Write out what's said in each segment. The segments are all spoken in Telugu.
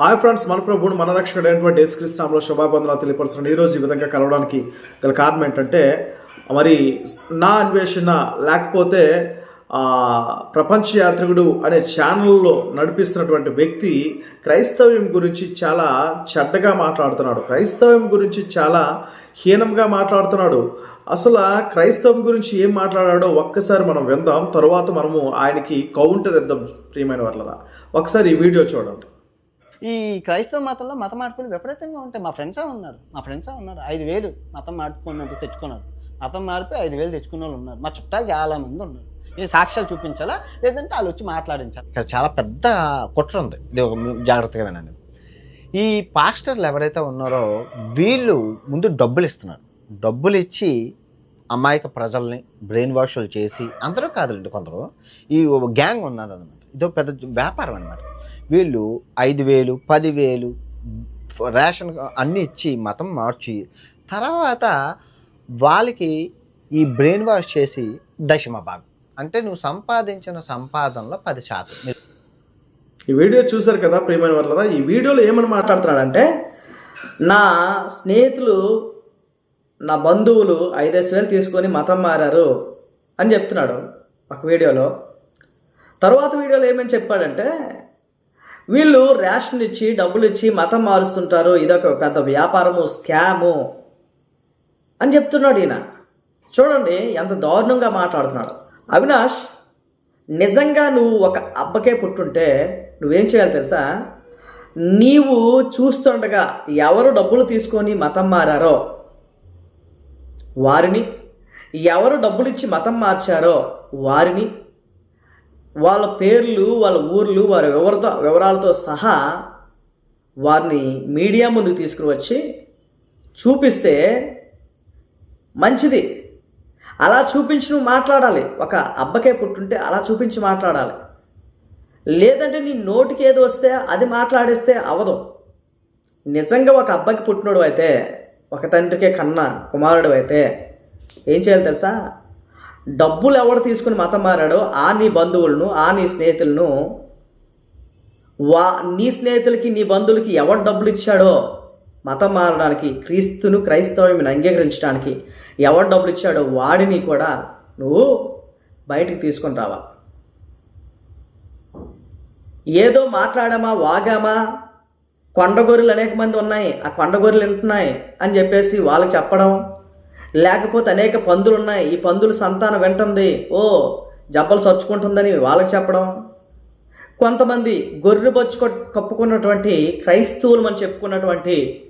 హాయ్ ఫ్రెండ్స్ మన ప్రభుడు మన రక్షకుడు అయినటువంటి యేసుక్రీస్తునామలో శుభాబంధనాలు తెలియపరుస్తున్నాను ఈరోజు ఈ విధంగా కలవడానికి గల కారణం ఏంటంటే మరి నా అన్వేషణ లేకపోతే ప్రపంచ యాత్రికుడు అనే ఛానల్లో నడిపిస్తున్నటువంటి వ్యక్తి క్రైస్తవ్యం గురించి చాలా చెడ్డగా మాట్లాడుతున్నాడు. క్రైస్తవ్యం గురించి చాలా హీనంగా మాట్లాడుతున్నాడు. అసలు క్రైస్తవం గురించి ఏం మాట్లాడాడో ఒక్కసారి మనం విందాం. తర్వాత మనము ఆయనకి కౌంటర్ ఇద్దాం ప్రియమైన వాళ్ళ ఒకసారి ఈ వీడియో చూడండి. ఈ క్రైస్తవ మతంలో మత మార్పులు విపరీతంగా ఉంటాయి. మా ఫ్రెండ్సే ఉన్నారు. మా ఫ్రెండ్సే ఉన్నారు. ఐదు వేలు మతం మార్పుకున్నంత తెచ్చుకున్నారు. మతం మార్పి ఐదు వేలు తెచ్చుకున్న వాళ్ళు ఉన్నారు. మా చుట్టాలు చాలా మంది ఉన్నారు. నేను సాక్ష్యాలు చూపించాలా? లేదంటే వాళ్ళు వచ్చి మాట్లాడించాలి? ఇక్కడ చాలా పెద్ద కుట్ర ఉంది. ఇది ఒక జాగ్రత్తగా వినండి. ఈ పాస్టర్లు ఎవరైతే ఉన్నారో వీళ్ళు ముందు డబ్బులు ఇస్తున్నారు. డబ్బులు ఇచ్చి అమాయక ప్రజల్ని బ్రెయిన్ వాష్లు చేసి అందరూ కాదులేండి కొందరు ఈ గ్యాంగ్ ఉన్నారు అనమాట ఇదో పెద్ద వ్యాపారం అనమాట వీళ్ళు ఐదు వేలు పదివేలు రేషన్ అన్నీ ఇచ్చి మతం మార్చి తర్వాత వాళ్ళకి ఈ బ్రెయిన్ వాష్ చేసి దశమ భాగం. అంటే నువ్వు సంపాదించిన సంపాదనలో పది శాతం. ఈ వీడియో చూసారు కదా ప్రియమైన వాళ్ళరా ఈ వీడియోలో ఏమని మాట్లాడుతున్నాడంటే నా స్నేహితులు నా బంధువులు ఐదేసి వేలు తీసుకొని మతం మారారు అని చెప్తున్నాడు ఒక వీడియోలో. తర్వాత వీడియోలో ఏమని చెప్పాడంటే వీళ్ళు రేషన్ ఇచ్చి డబ్బులు ఇచ్చి మతం మారుస్తుంటారు ఇదొక పెద్ద వ్యాపారము స్కాము అని చెప్తున్నాడు ఈయన. చూడండి ఎంత దారుణంగా మాట్లాడుతున్నాడు. అవినాష్ నిజంగా నువ్వు ఒక అబ్బకే పుట్టుంటే నువ్వేం చేయాలి తెలుసా? నీవు చూస్తుండగా ఎవరు డబ్బులు తీసుకొని మతం మారారో వారిని ఎవరు డబ్బులు ఇచ్చి మతం మార్చారో వారిని వాళ్ళ పేర్లు వాళ్ళ ఊర్లు వారి వివరతో వివరాలతో సహా వారిని మీడియా ముందుకు తీసుకుని వచ్చి చూపిస్తే మంచిది. అలా చూపించి నువ్వు మాట్లాడాలి. ఒక అబ్బకే పుట్టుంటే అలా చూపించి మాట్లాడాలి. లేదంటే నీ నోటికి ఏది వస్తే అది మాట్లాడేస్తే అవదు. నిజంగా ఒక అబ్బాయికి పుట్టినోడు అయితే ఒక తండ్రికే కన్నా కుమారుడు అయితే ఏం చేయాలి తెలుసా? డబ్బులు ఎవడు తీసుకుని మతం మారాడో ఆ నీ బంధువులను ఆ నీ స్నేహితులను వా నీ స్నేహితులకి నీ బంధువులకి ఎవడు డబ్బులు ఇచ్చాడో మతం మారడానికి క్రీస్తును క్రైస్తవ్యం అంగీకరించడానికి ఎవడు డబ్బులు ఇచ్చాడో వాడిని కూడా నువ్వు బయటికి తీసుకొని రావా. ఏదో మాట్లాడామా వాగామా కొండగొర్రెలు అనేక మంది ఉన్నాయి ఆ కొండగొర్రెలు వింటున్నాయి అని చెప్పేసి వాళ్ళకి చెప్పడం లేకపోతే అనేక పందులు ఉన్నాయి ఈ పందుల సంతానం వింటుంది. ఓ జబ్బలు చచ్చుకుంటుందని వాళ్ళకి చెప్పడం? కొంతమంది గొర్రె బొచ్చు కప్పుకున్నటువంటి క్రైస్తవులు మనం చెప్పుకున్నటువంటి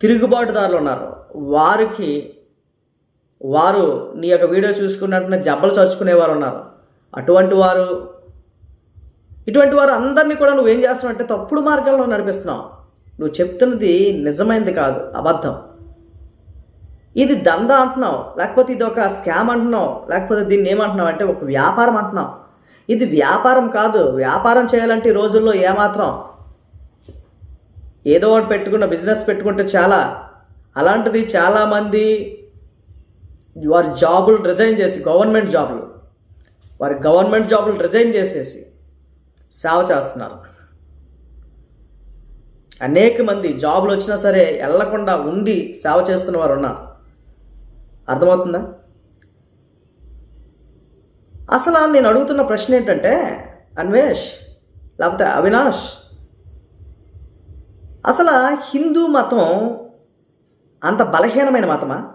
తిరుగుబాటుదారులు ఉన్నారు. వారికి వారు నీ యొక్క వీడియో చూసుకున్నట్టున జబ్బలు చచ్చుకునేవారు ఉన్నారు. అటువంటి వారు ఇటువంటి వారు అందరినీ కూడా నువ్వేం చేస్తున్నావు అంటే తప్పుడు మార్గంలో నడిపిస్తున్నావు. నువ్వు చెప్తున్నది నిజమైనది కాదు అబద్ధం. ఇది దందా అంటున్నావు లేకపోతే ఇది ఒక స్కామ్ అంటున్నావు లేకపోతే దీన్ని ఏమంటున్నావు అంటే ఒక వ్యాపారం అంటున్నావు. ఇది వ్యాపారం కాదు వ్యాపారం చేయాలంటే ఈ రోజుల్లో ఏమాత్రం ఏదో ఒకటి పెట్టుకున్న బిజినెస్ పెట్టుకుంటే చాలా. అలాంటిది చాలామంది వారి జాబులు రిజైన్ చేసి గవర్నమెంట్ జాబులు వారి గవర్నమెంట్ జాబులు రిజైన్ చేసేసి సేవ చేస్తున్నారు. అనేక మంది జాబులు వచ్చినా సరే వెళ్ళకుండా ఉండి సేవ చేస్తున్న వారు ఉన్నారు. అర్థమవుతుందా? అసలు నేను అడుగుతున్న ప్రశ్న ఏంటంటే అన్వేష్ లేకపోతే అవినాష్ అసలు హిందూ మతం అంత బలహీనమైన మతమా?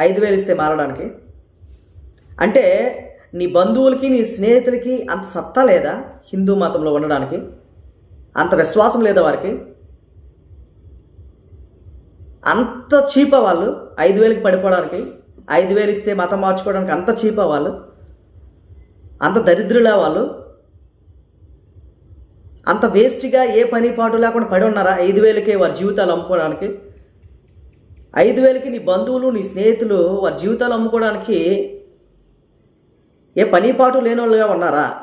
ఐదు వేలు ఇస్తే మారడానికి. అంటే నీ బంధువులకి నీ స్నేహితులకి అంత సత్తా లేదా హిందూ మతంలో ఉండడానికి? అంత విశ్వాసం లేదా వారికి? అంత చీపా వాళ్ళు ఐదు వేలకి పడిపోవడానికి? ఐదు వేలు ఇస్తే మతం మార్చుకోవడానికి అంత చీపా వాళ్ళు? అంత దరిద్రులా వాళ్ళు? అంత వేస్ట్గా ఏ పని పాటు లేకుండా పడి ఉన్నారా ఐదు వేలకే వారి జీవితాలు అమ్ముకోవడానికి? ఐదు వేలకి నీ బంధువులు నీ స్నేహితులు వారి జీవితాలు అమ్ముకోవడానికి ఏ పని పాటు లేని వాళ్ళుగా ఉన్నారా?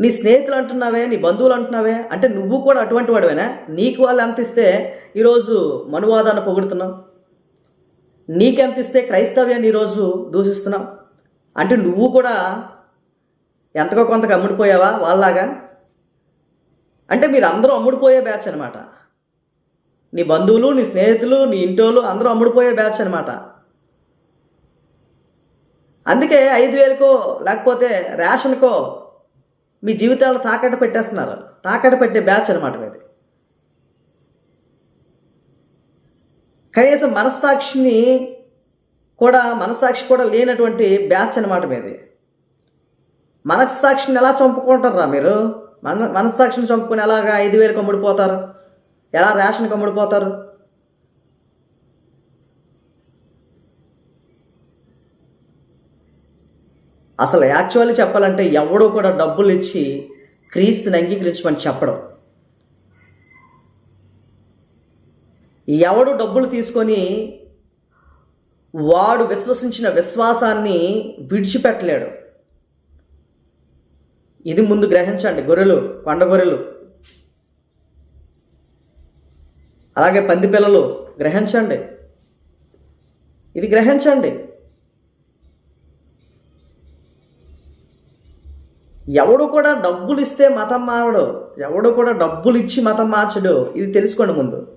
నీ స్నేహితులు అంటున్నావే నీ బంధువులు అంటున్నావే అంటే నువ్వు కూడా అటువంటి వాడివేనా? నీకు వాళ్ళు అంత ఇస్తే ఈరోజు మనువాదాన్ని పొగుడుతున్నావు? నీకెంత ఇస్తే క్రైస్తవ్యాన్ని ఈరోజు దూషిస్తున్నావు అంటే నువ్వు కూడా ఎంతకో కొంతకు అమ్ముడిపోయావా వాళ్ళలాగా? అంటే మీరు అందరూ అమ్ముడుపోయే బ్యాచ్ అనమాట నీ బంధువులు నీ స్నేహితులు నీ ఇంటోళ్ళు అందరూ అమ్ముడుపోయే బ్యాచ్ అనమాట అందుకే ఐదు వేలకో లేకపోతే రేషన్కో మీ జీవితాలను తాకట్టు పెట్టేస్తున్నారు. తాకట్టు పెట్టే బ్యాచ్ అనమాట మీది. కనీసం మనస్సాక్షిని కూడా మనస్సాక్షి కూడా లేనటువంటి బ్యాచ్ అనమాట మీది. మనస్సాక్షిని ఎలా చంపుకుంటారా మీరు? మన మనస్సాక్షిని చంపుకుని ఎలాగా ఐదు వేలు కమ్ముడిపోతారు ఎలా రేషన్ కమ్ముడిపోతారు అసలు యాక్చువల్లీ చెప్పాలంటే ఎవడో కూడా డబ్బులు ఇచ్చి క్రీస్తుని అంగీకరించమని చెప్పడం. ఎవడు డబ్బులు తీసుకొని వాడు విశ్వసించిన విశ్వాసాన్ని విడిచిపెట్టలేడు. ఇది ముందు గ్రహించండి. గొర్రెలు కొండ గొర్రెలు. అలాగే పంది పిల్లలు గ్రహించండి. ఇది గ్రహించండి. ఎవడు కూడా డబ్బులు ఇస్తే మతం మారడు. ఎవడు కూడా డబ్బులు ఇచ్చి మతం మార్చడు. ఇది తెలుసుకోండి ముందు.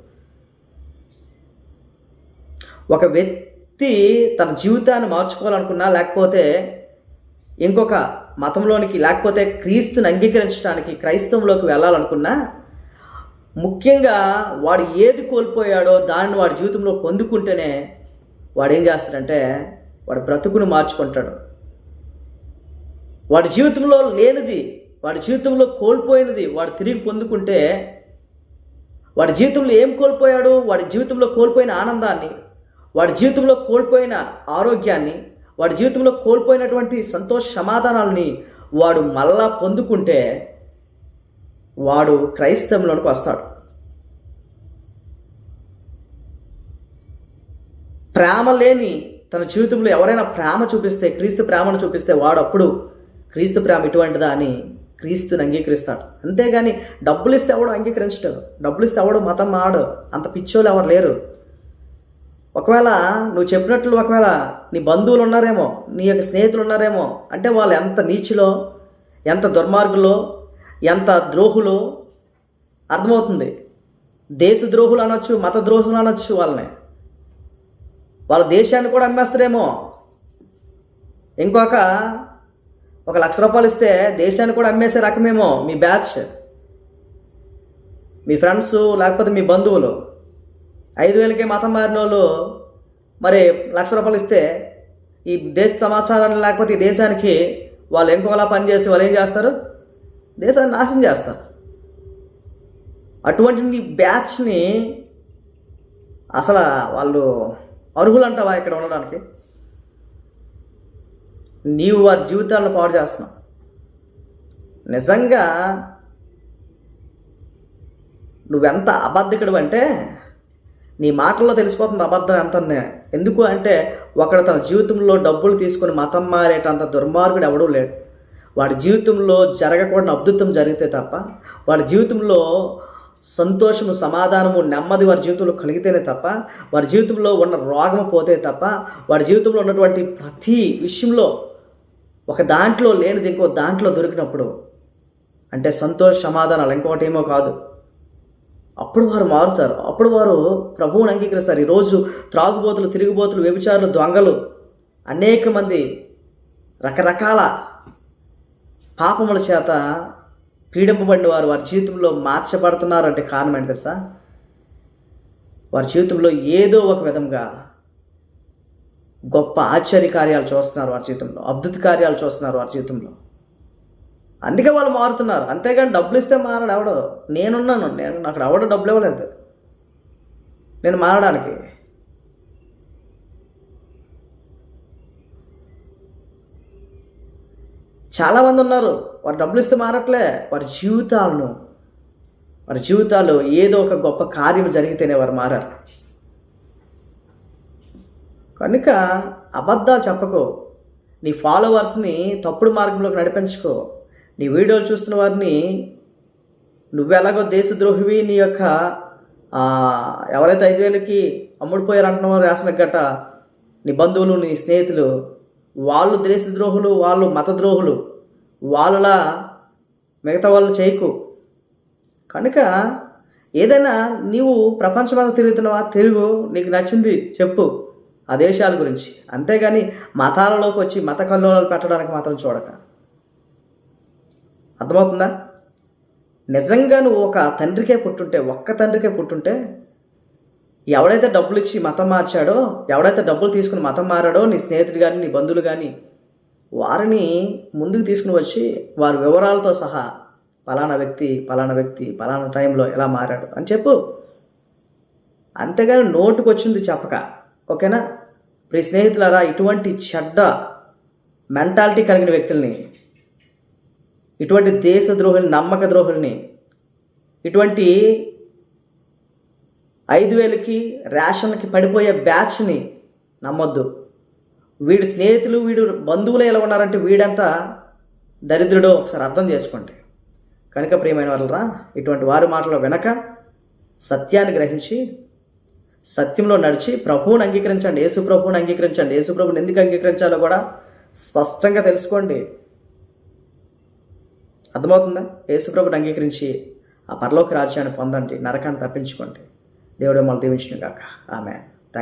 ఒక వ్యక్తి తన జీవితాన్ని మార్చుకోవాలనుకున్నా లేకపోతే ఇంకొక మతంలోనికి లేకపోతే క్రీస్తుని అంగీకరించడానికి క్రైస్తవంలోకి వెళ్ళాలనుకున్నా ముఖ్యంగా వాడు ఏది కోల్పోయాడో దాన్ని వాడి జీవితంలో పొందుకుంటేనే వాడు ఏం చేస్తాడంటే వాడు బ్రతుకును మార్చుకుంటాడు. వాడి జీవితంలో లేనిది వాడి జీవితంలో కోల్పోయినది వాడు తిరిగి పొందుకుంటే వాడి జీవితంలో ఏం కోల్పోయాడు వాడి జీవితంలో కోల్పోయిన ఆనందాన్ని వాడి జీవితంలో కోల్పోయిన ఆరోగ్యాన్ని వాడి జీవితంలో కోల్పోయినటువంటి సంతోష సమాధానాలని వాడు మళ్ళా పొందుకుంటే వాడు క్రైస్తవంలోనికి వస్తాడు. ప్రేమ లేని తన జీవితంలో ఎవరైనా ప్రేమ చూపిస్తే క్రీస్తు ప్రేమను చూపిస్తే వాడు అప్పుడు క్రీస్తు ప్రేమ ఇటువంటిదా అని క్రీస్తుని అంగీకరిస్తాడు. అంతేగాని డబ్బులు ఇస్తే ఎవడు అంగీకరించడు. డబ్బులు ఇస్తే ఎవడు మతం మాడు అంత పిచ్చోళ్ళు ఎవరు లేరు. ఒకవేళ నువ్వు చెప్పినట్లు ఒకవేళ నీ బంధువులు ఉన్నారేమో నీ యొక్క స్నేహితులు ఉన్నారేమో అంటే వాళ్ళు ఎంత నీచులో ఎంత దుర్మార్గులో ఎంత ద్రోహులో అర్థమవుతుంది. దేశ ద్రోహులు అనొచ్చు మత ద్రోహులు అనొచ్చు వాళ్ళని. వాళ్ళ దేశాన్ని కూడా అమ్మేస్తారేమో. ఇంకొక ఒక లక్ష రూపాయలు ఇస్తే దేశాన్ని కూడా అమ్మేసే రకమేమో మీ బ్యాచ్ మీ ఫ్రెండ్స్ లేకపోతే మీ బంధువులు. ఐదు వేలకే మతం మారిన వాళ్ళు మరి లక్ష రూపాయలు ఇస్తే ఈ దేశ సమాచారాన్ని లేకపోతే ఈ దేశానికి వాళ్ళు ఇంకోలా పనిచేసి వాళ్ళు ఏం చేస్తారు? దేశాన్ని నాశనం చేస్తారు. అటువంటి బ్యాచ్ని అసలు వాళ్ళు అర్హులు అంటావా ఇక్కడ ఉండడానికి? నీవు వారి జీవితాలను పాడు చేస్తున్నావు. నిజంగా నువ్వెంత అబద్ధకుడు అంటే నీ మాటల్లో తెలిసిపోతుంది అబద్ధం ఎంత ఎందుకు అంటే ఒకడు తన జీవితంలో డబ్బులు తీసుకొని మతం మారేటంత దుర్మార్గుడు ఎవడూ లేడు. వాడి జీవితంలో జరగకూడని అద్భుతం జరిగితే తప్ప వాడి జీవితంలో సంతోషము సమాధానము నెమ్మది వారి జీవితంలో కలిగితేనే తప్ప వారి జీవితంలో ఉన్న రోగం పోతే తప్ప వాడి జీవితంలో ఉన్నటువంటి ప్రతి విషయంలో ఒక దాంట్లో లేనిది ఇంకో దాంట్లో దొరికినప్పుడు అంటే సంతోష సమాధానాలు ఇంకోటి ఏమో కాదు. అప్పుడు వారు మారుతారు. అప్పుడు వారు ప్రభువుని అంగీకరిస్తారు. ఈరోజు త్రాగుబోతులు తిరుగుబోతులు వ్యభిచారులు దొంగలు అనేక మంది రకరకాల పాపముల చేత పీడింపబడిన వారు వారి జీవితంలో మార్చబడుతున్నారు అంటే కారణం ఏంటి తెలుసా? వారి జీవితంలో ఏదో ఒక విధంగా గొప్ప ఆశ్చర్య కార్యాలు చూస్తున్నారు వారి జీవితంలో అద్భుత కార్యాలు చూస్తున్నారు వారి జీవితంలో. అందుకే వాళ్ళు మారుతున్నారు. అంతేగాని డబ్బులు ఇస్తే మారడు ఎవడు. నేనున్నాను. నేను నాకు ఎవడు డబ్బులు ఇవ్వలేదు. నేను మారడానికి. చాలామంది ఉన్నారు. వారు డబ్బులు ఇస్తే మారట్లే. వారి జీవితాలను వారి జీవితాలు ఏదో ఒక గొప్ప కార్యం జరిగితేనే వారు మారారు. కనుక అబద్ధాలు చెప్పకు. నీ ఫాలోవర్స్ని తప్పుడు మార్గంలోకి నడిపించుకో. నీ వీడియోలు చూస్తున్న వారిని నువ్వెలాగో దేశద్రోహివి నీ యొక్క ఎవరైతే ఐదు వేలకి అమ్ముడిపోయారు రాసిన గట్ట నీ బంధువులు నీ స్నేహితులు వాళ్ళు దేశద్రోహులు వాళ్ళు మతద్రోహులు వాళ్ళలా మిగతా వాళ్ళు చేయకు. కనుక ఏదైనా నీవు ప్రపంచమంతా తిరుగుతున్నావా తిరుగు నీకు నచ్చింది చెప్పు ఆ దేశాల గురించి. అంతేగాని మతాలలోకి వచ్చి మత కల్లోలాలు పెట్టడానికి మాత్రం చూడక. అర్థమవుతుందా? నిజంగా నువ్వు ఒక తండ్రికే పుట్టుంటే ఒక్క తండ్రికే పుట్టుంటే ఎవడైతే డబ్బులు ఇచ్చి మతం మార్చాడో ఎవడైతే డబ్బులు తీసుకుని మతం మారాడో నీ స్నేహితుడు కానీ నీ బంధువులు కానీ వారిని ముందుకు తీసుకుని వచ్చి వారి వివరాలతో సహా పలానా వ్యక్తి పలానా వ్యక్తి పలానా టైంలో ఎలా మారాడు అని చెప్పు. అంతేగాని నోటుకు వచ్చింది చెప్పక ఓకేనా? ప్రియ స్నేహితులారా ఇటువంటి చెడ్డ మెంటాలిటీ కలిగిన వ్యక్తుల్ని ఇటువంటి దేశద్రోహుల్ని నమ్మక ద్రోహుల్ని ఇటువంటి ఐదు వేలకి రేషన్కి పడిపోయే బ్యాచ్ని నమ్మొద్దు. వీడి స్నేహితులు వీడు బంధువులు ఎలా ఉన్నారంటే వీడంతా దరిద్రుడో ఒకసారి అర్థం చేసుకోండి. కనుక ప్రియమైన వాళ్ళరా ఇటువంటి వారి మాటలు వెనక సత్యాన్ని గ్రహించి సత్యంలో నడిచి ప్రభువుని అంగీకరించండి యేసు ప్రభువుని అంగీకరించండి. యేసు ప్రభుని ఎందుకు అంగీకరించాలో కూడా స్పష్టంగా తెలుసుకోండి. అర్థమవుతుందా? యేసుప్రభుని అంగీకరించి ఆ పరలోక రాజ్యాన్ని పొందండి నరకాన్ని తప్పించుకోండి. దేవుడు మళ్ళీ దీవించిన కాక ఆమె